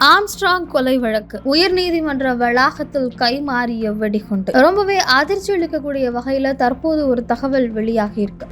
Armstrong கொலை வழக்கு உயர்நீதிமன்ற வளாகத்தில் கைமாறிய வெடிகுண்டு. ரொம்பவே அதிர்ச்சி அளிக்கக்கூடிய வகையில தற்போது ஒரு தகவல் வெளியாகி இருக்கு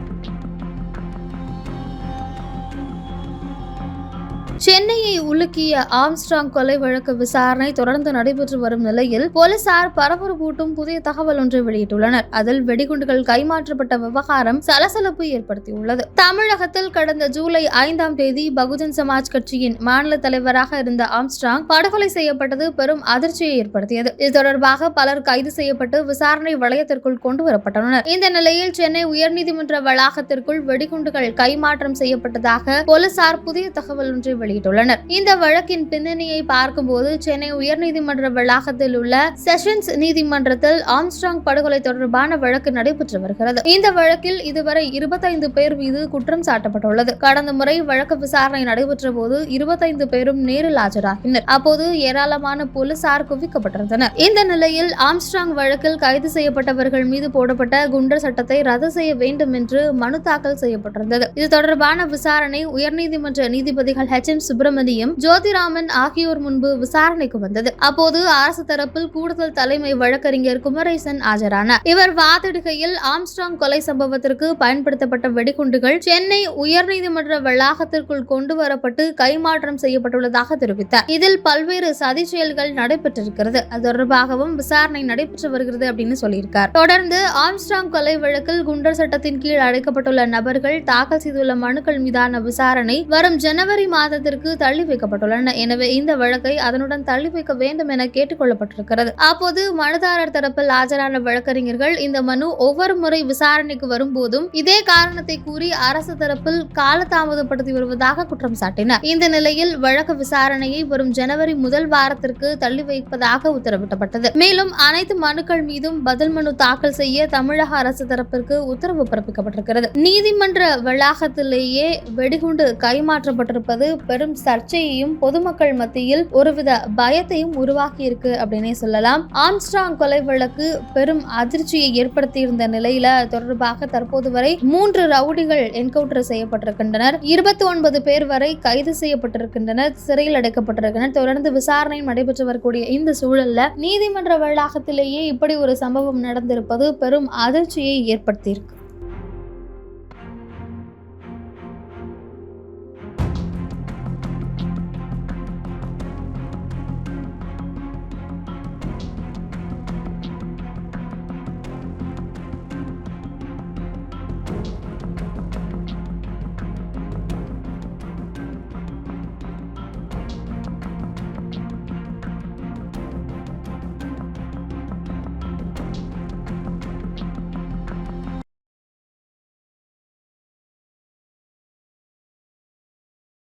சென்னையை உலுக்கிய ஆம்ஸ்ட்ராங் கொலை வழக்கு விசாரணை தொடர்ந்து நடைபெற்று வரும் நிலையில் போலீசார் பரபரப்பூட்டும் புதிய தகவல் ஒன்றை வெளியிட்டுள்ளனர். அதில் வெடிகுண்டுகள் கைமாற்றப்பட்ட விவகாரம் சலசலப்பு ஏற்படுத்தியுள்ளது. தமிழகத்தில் கடந்த ஜூலை ஐந்தாம் தேதி பகுஜன் சமாஜ் கட்சியின் மாநில தலைவராக இருந்த ஆம்ஸ்ட்ராங் படுகொலை செய்யப்பட்டது பெரும் அதிர்ச்சியை ஏற்படுத்தியது. இது தொடர்பாக பலர் கைது செய்யப்பட்டு விசாரணை வளையத்திற்குள் கொண்டு வரப்பட்டுள்ளனர். இந்த நிலையில் சென்னை உயர்நீதிமன்ற வளாகத்திற்குள் வெடிகுண்டுகள் கைமாற்றம் செய்யப்பட்டதாக போலீசார் புதிய தகவல் ஒன்றை வெளியிட்டுள்ளனர் வெளியிட்டுள்ளனர். இந்த வழக்கின் பின்னணியை பார்க்கும்போது சென்னை உயர்நீதிமன்ற வளாகத்தில் உள்ள செஷன்ஸ் நீதிமன்றத்தில் ஆம்ஸ்ட்ராங் படுகொலை தொடர்பான வழக்கு நடைபெற்று வருகிறது. இந்த வழக்கில் இதுவரை இருபத்தைந்து பேர் மீது குற்றம் சாட்டப்பட்டுள்ளது. கடந்த முறை வழக்கு விசாரணை நடைபெற்ற போது இருபத்தைந்து பேரும் நேரில் ஆஜராகினர். அப்போது ஏராளமான போலீசார் குவிக்கப்பட்டிருந்தனர். இந்த நிலையில் ஆம்ஸ்ட்ராங் வழக்கில் கைது செய்யப்பட்டவர்கள் மீது போடப்பட்ட குண்டர் சட்டத்தை ரத்து செய்ய வேண்டும் என்று மனு தாக்கல் செய்யப்பட்டிருந்தது. இது தொடர்பான விசாரணை உயர்நீதிமன்ற நீதிபதிகள் ஹெச். எம் சுப்பிரமணியம் ஜோதிராமன் ஆகியோர் முன்பு விசாரணைக்கு வந்தது. அப்போது அரசு தரப்பில் கூடுதல் தலைமை வழக்கறிஞர் குமரேசன் ஆஜரானார். இவர் வாதிடுகையில் ஆம்ஸ்ட்ராங் கொலை சம்பவத்திற்கு பயன்படுத்தப்பட்ட வெடிகுண்டுகள் சென்னை உயர்நீதிமன்ற வளாகத்திற்குள் கொண்டு வரப்பட்டு கைமாற்றம் செய்யப்பட்டுள்ளதாக தெரிவித்தார். இதில் பல்வேறு சதி செயல்கள் நடைபெற்றிருக்கிறது. அது தொடர்பாகவும் விசாரணை நடைபெற்று வருகிறது அப்படின்னு சொல்லியிருக்கார். தொடர்ந்து ஆம்ஸ்ட்ராங் கொலை வழக்கில் குண்டர் சட்டத்தின் கீழ் அழைக்கப்பட்டுள்ள நபர்கள் தாக்கல் செய்துள்ள மனுக்கள் மீதான விசாரணை வரும் ஜனவரி மாதத்தில் மாதத்திற்கு தள்ளி வைக்கப்பட்டுள்ளன. எனவே இந்த வழக்கை அதனுடன் தள்ளி வைக்க வேண்டும் என கேட்டுக்கொள்ளப்பட்டிருக்கிறது. அப்போது மனுதாரர் தரப்பில் ஆஜரான வழக்கறிஞர்கள் இந்த மனு ஒவ்வொரு முறை விசாரணைக்கு வரும்போதும் இதே காரணத்தை கூறி அரசு தரப்பில் காலதாமதப்படுத்தி வருவதாக குற்றம் சாட்டினர். இந்த நிலையில் வழக்கு விசாரணையை வரும் ஜனவரி முதல் வாரத்திற்கு தள்ளி வைப்பதாக உத்தரவிடப்பட்டது. மேலும் அனைத்து மனுக்கள் மீதும் பதில் மனு தாக்கல் செய்ய தமிழக அரசு தரப்பிற்கு உத்தரவு பிறப்பிக்கப்பட்டிருக்கிறது. நீதிமன்ற வளாகத்திலேயே வெடிகுண்டு கைமாற்றப்பட்டிருப்பது பெரும் சர்ச்சையையும் பொதுமக்கள் மத்தியில் ஒருவித பயத்தையும் உருவாக்கியிருக்கு அப்படின்னே சொல்லலாம். ஆம்ஸ்ட்ராங் கொலை வழக்கு பெரும் அதிர்ச்சியை ஏற்படுத்தியிருந்த நிலையில தொடர்பாக தற்போது வரை மூன்று ரவுடிகள் என்கவுண்டர் செய்யப்பட்டிருக்கின்றனர். இருபத்தி ஒன்பது பேர் வரை கைது செய்யப்பட்டிருக்கின்றனர் சிறையில் அடைக்கப்பட்டிருக்கின்றனர். தொடர்ந்து விசாரணை நடைபெற்று வரக்கூடிய இந்த சூழல்ல நீதிமன்ற வளாகத்திலேயே இப்படி ஒரு சம்பவம் நடந்திருப்பது பெரும் அதிர்ச்சியை ஏற்படுத்தியிருக்கு.